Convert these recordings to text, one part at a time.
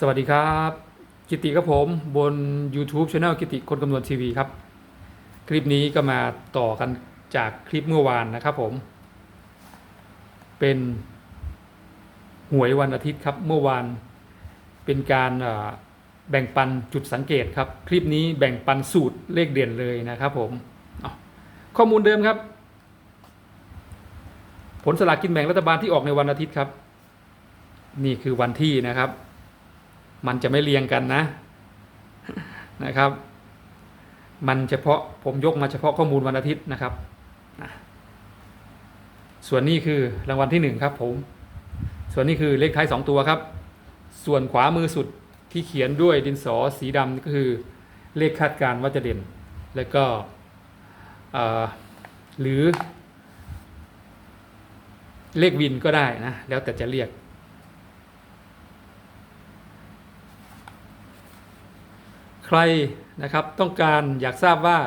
สวัสดีครับ กิติครับผมบน YouTube Channel กิติคนคำนวณทีวีครับ คลิปนี้ก็มาต่อกันจากคลิปเมื่อวานนะครับผม เป็นหวยวันอาทิตย์ครับเมื่อวานเป็นการแบ่งปันจุดสังเกตครับ คลิปนี้แบ่งปันสูตรเลขเด่นเลยนะครับผมข้อมูลเดิมครับ ผลสลากกินแบ่งรัฐบาลที่ออกในวันอาทิตย์ครับ นี่คือวันที่นะครับ มันจะไม่เรียงกันนะนะครับ มันเฉพาะผมยกมาเฉพาะข้อมูลวันอาทิตย์นะครับ ส่วนนี้คือรางวัลที่หนึ่งครับผม ส่วนนี้คือเลขท้ายสองตัวครับ ส่วนขวามือสุดที่เขียนด้วยดินสอสีดำก็คือเลขคาดการณ์ว่าจะเด่น แล้วก็หรือเลขวินก็ได้นะ แล้วแต่จะเรียก ใค รนะครับต้องการอยากทราบว่า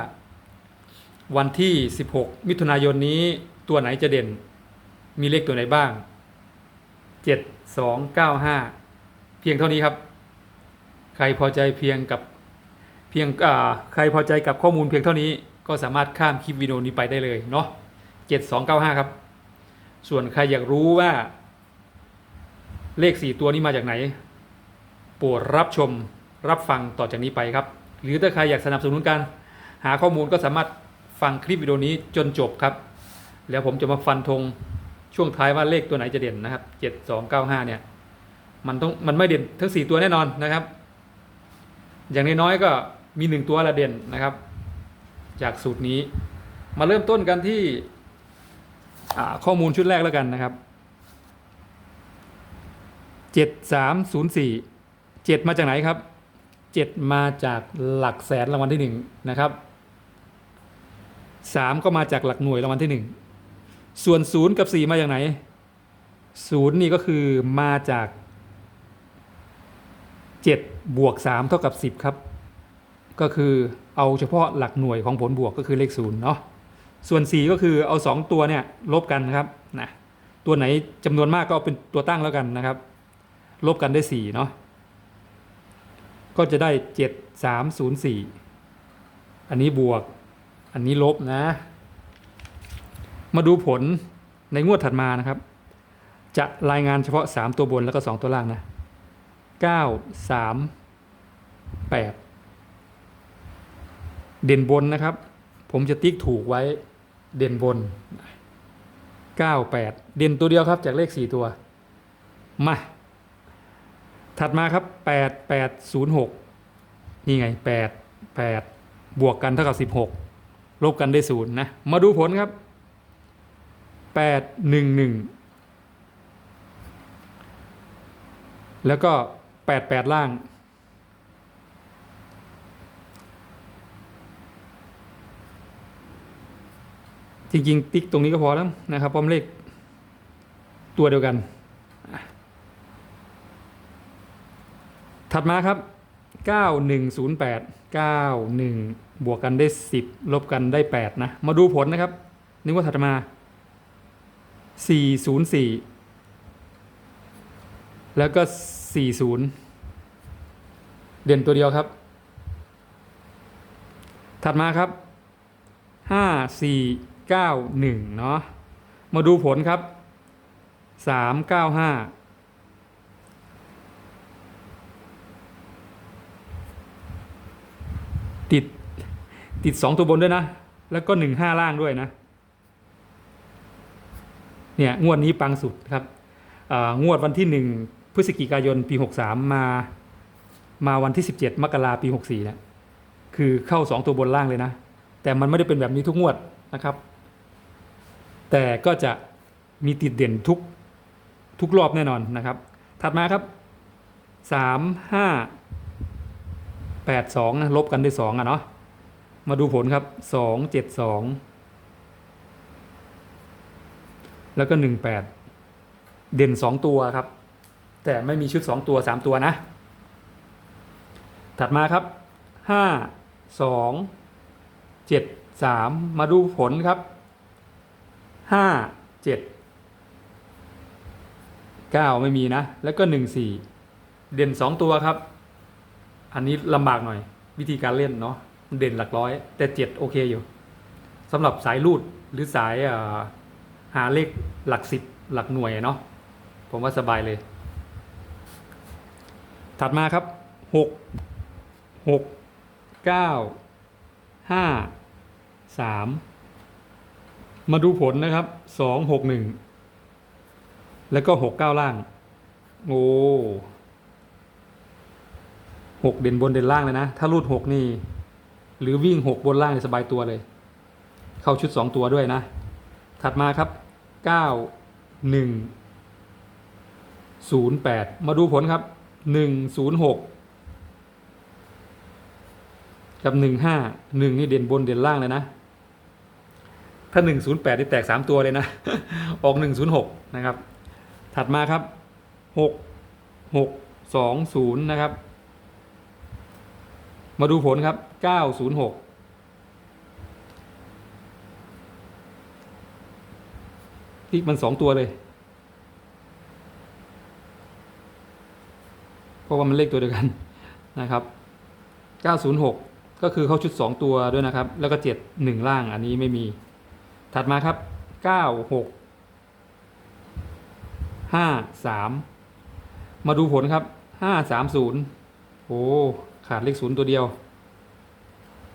วันที่ 16 มิถุนายนนี้ตัวไหนจะเด่น มีเลขตัวไหนบ้าง 7 2 9 5 เพียงเท่านี้ครับ ใครพอใจเพียงกับเพียงใครพอใจกับข้อมูลเพียงเท่านี้ก็สามารถข้ามคลิปวิดีโอนี้ไปได้เลยเนาะ7 2 9 5 ครับ ส่วนใครอยากรู้ว่า เลข 4 ตัวนี้มาจากไหนโปรดรับชม รับฟังต่อจากนี้ไปครับ หรือถ้าใครอยากสนับสนุนการหาข้อมูลก็สามารถฟังคลิปวิดีโอนี้จนจบครับ แล้วผมจะมาฟันธงช่วงท้ายว่าเลขตัวไหนจะเด่นนะครับ 7 2 9 5 เนี่ย มันต้องมันไม่เด่นทั้ง 4 ตัวแน่นอนนะครับ อย่างน้อยๆก็มี 1 ตัวละเด่นนะครับ จากสูตรนี้ มาเริ่มต้นกันที่ข้อมูลชุดแรกแล้วกันนะครับ 7304 7 มาจากไหนครับ 7มาจากหลักแสนรางวัลที่1นะครับ3ก็มาจากหลักหน่วยรางวัลที่1ส่วน0กับ4มาจากไหน0นี่ก็คือมาจาก7บวก3เท่ากับ10ครับ ก็คือเอาเฉพาะหลักหน่วยของผลบวกก็คือเลข0เนาะส่วน4ก็คือเอา2ตัวเนี่ยลบกันครับนะตัวไหนจำนวนมากก็เอาเป็นตัวตั้งแล้วกันนะครับ ลบกันได้4เนาะ ก็จะได้ 7 3 0 4 อันนี้บวก อันนี้ลบนะ มาดูผลในงวดถัดมานะครับ จะรายงานเฉพาะ 3 ตัวบนแล้วก็ 2 ตัวล่างนะ 9 3 8 เด่นบนนะครับ ผมจะติ๊กถูกไว้เด่นบน 98 เด่นตัวเดียวครับจากเลข 4 ตัว มา ถัดมาครับ 8806 นี่ไง 8 8 บวกกันเท่ากับ 16 ลบกันได้ศูนย์นะ มาดูผลครับ 811 แล้วก็ 88 ล่าง จริง ๆ ติ๊กตรงนี้ก็พอแล้วนะครับพราะมันเลขตัวเดียวกัน ถัดมาครับ 9108 91 บวกกันได้ 10 ลบกันได้ 8 นะ มาดูผลนะครับนึกว่าถัดมา 404 แล้วก็ 40 เด่นตัวเดียวครับ ถัดมาครับ 5491 เนาะมาดูผลครับ 395 ติดติดสองตัวบนด้วยนะ แล้วก็หนึ่งห้าล่างด้วยนะ เนี่ยงวดนี้ปังสุดครับงวดวันที่หนึ่งพฤศจิกายนปีหกสามมามาวันที่สิบเจ็ดมกราปีหกสี่เนี่ยคือเข้าสองตัวบนล่างเลยนะ แต่มันไม่ได้เป็นแบบนี้ทุกงวดนะครับ แต่ก็จะมีติดเด่นทุกทุกรอบแน่นอนนะครับ ถัดมาครับสามห้า แปดสองนะลบกันด้วยสองอะเนาะมาดูผลครับสองเจ็ดสองแล้วก็หนึ่งแปดเด่นสองตัวครับ แต่ไม่มีชุดสองตัวสามตัวนะ ถัดมาครับห้าสองเจ็ดสามมาดูผลครับห้าเจ็ดเก้าไม่มีนะ แล้วก็หนึ่งสี่เด่นสองตัวครับ อันนี้ลำบากหน่อย วิธีการเล่นเนาะเด่นหลักร้อย แต่เจ็ดโอเคอยู่สำหรับสายรูดหรือสายหาเลขหลักสิบหลักหน่วยเนาะผมว่าสบายเลย ถัดมาครับหกหกเก้าห้าสามมาดูผลนะครับสองหกหนึ่งแล้วก็หกเก้าล่าง โอ้ หกเด่นบนเด่นล่างเลยนะ ถ้ารูดหกนี่ หรือวิ่งหกบนล่างนี่สบายตัวเลย เข้าชุดสองตัวด้วยนะ ถัดมาครับเก้าหนึ่งศูนย์แปดมาดูผลครับหนึ่งศูนย์หกกับหนึ่งห้าหนึ่งนี่เด่นบนเด่นล่างเลยนะ ถ้าหนึ่งศูนย์แปดนี่แตกสามตัวเลยนะ ออกหนึ่งศูนย์หกนะครับ ถัดมาครับหกหกสองศูนย์นะครับ มาดูผลครับเก้าศูนย์หกที่มันสองตัวเลย เพราะว่ามันเลขตัวเดียวกันนะครับ 906 ก็คือเข้าชุด 2 ตัวด้วยนะครับ แล้วก็ 7 1 ล่างอันนี้ไม่มี ถัดมาครับ 96 53 มาดูผลครับ 530 โอ้ ขาดเลขศูนย์ตัวเดียว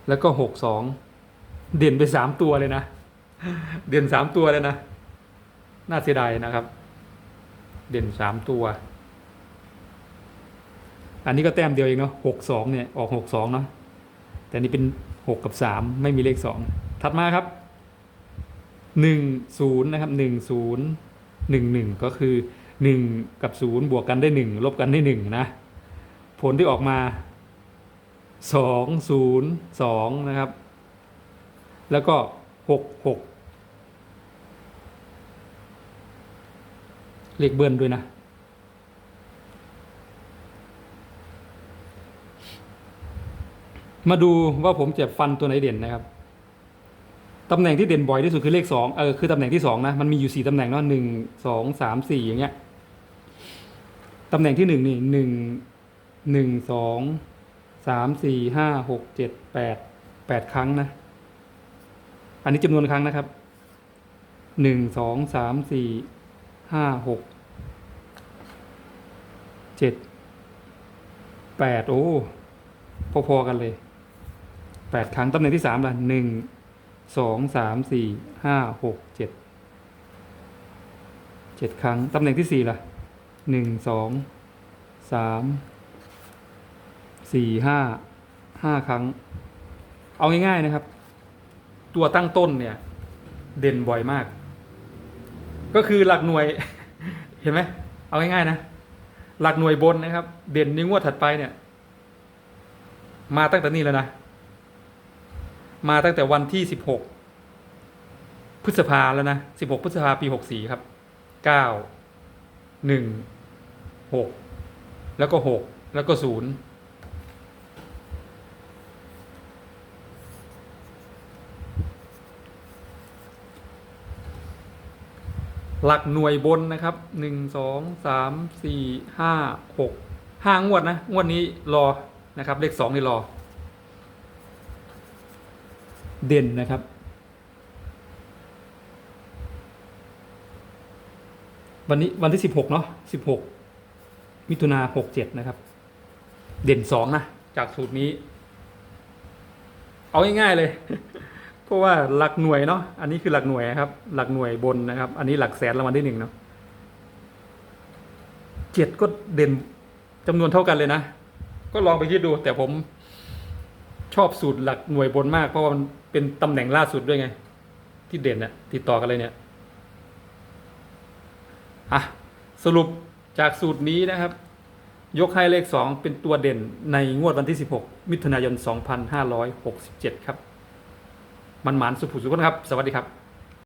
แล้วก็62เด่นไป3ตัวเลยนะ เด่น3ตัวเลยนะ น่าเสียดายนะครับ เด่น3ตัว อันนี้ก็แต้มเดียวเองเนาะหกสองเนี่ยออกหกสองเนาะแต่นนี้เป็นหกกับสามไม่มีเลขสองถัดมาครับหนึ่งศูนย์นะครับหนึ่งศูนย์หนึ่งหนึ่งก็คือหนึ่งกับศูนย์บวกกันได้หนึ่งลบกันได้หนึ่งนะ ผลที่ออกมา สองศูนย์สองนะครับ แล้วก็หกหกเลขเบิ้ลด้วยนะ มาดูว่าผมจะฟันตัวไหนเด่นนะครับ ตำแหน่งที่เด่นบ่อยที่สุดคือเลขสองเออคือตำแหน่งที่สองนะ มันมีอยู่สี่ตำแหน่งเนาะหนึ่งสองสามสี่อย่างเงี้ย ตำแหน่งที่หนึ่งนี่หนึ่งหนึ่งสอง สามสี่ห้าหกเจ็ดแปดแปดครั้งนะ อันนี้จำนวนครั้งนะครับหนึ่งสองสามสี่ห้าหกเจ็ดแปดโอ้ พอๆกันเลยแปดครั้งตำแหน่งที่สามละหนึ่งสองสามสี่ห้าหกเจ็ดเจ็ดครั้งตำแหน่งที่สี่ละหนึ่งสองสาม สี่ห้าห้าครั้ง เอาง่ายๆนะครับ ตัวตั้งต้นเนี่ย เด่นบ่อยมาก ก็คือหลักหน่วย เห็นไหมเอาง่ายๆนะ หลักหน่วยบนนะครับ เด่นในงวดถัดไปเนี่ย มาตั้งแต่นี่แล้วนะ มาตั้งแต่วันที่สิบหกพฤษภาแล้วนะสิบหกพฤษภาปีหกสี่ครับเก้าหนึ่งหกแล้วก็หกแล้วก็ศูนย์ หลักหน่วยบนนะครับหนึ่งสองสามสี่ห้าหกห้างวดนะ งวดนี้รอนะครับ เลขสองนี่รอ เด่นนะครับ วันนี้วันที่สิบหกเนาะสิบหกมิถุนาหกเจ็ดนะครับ เด่นสองนะ จากสูตรนี้ เอาง่ายๆเลย เพราะว่าหลักหน่วยเนาะอันนี้คือหลักหน่วยครับ หลักหน่วยบนนะครับ อันนี้หลักแสนรางวัลที่หนึ่งเนาะเจ็ดก็เด่นจำนวนเท่ากันเลยนะ ก็ลองไปคิดดู แต่ผมชอบสูตรหลักหน่วยบนมาก เพราะว่ามันเป็นตำแหน่งล่าสุดด้วยไง ที่เด่นน่ะติดต่อกันเลยเนี่ยอะสรุปจากสูตรนี้นะครับ ยกให้เลข 2 เป็นตัวเด่นในงวดวันที่ 16 มิถุนายน 2567 ครับ มันหมานสุภุสุขนะครับ สวัสดีครับ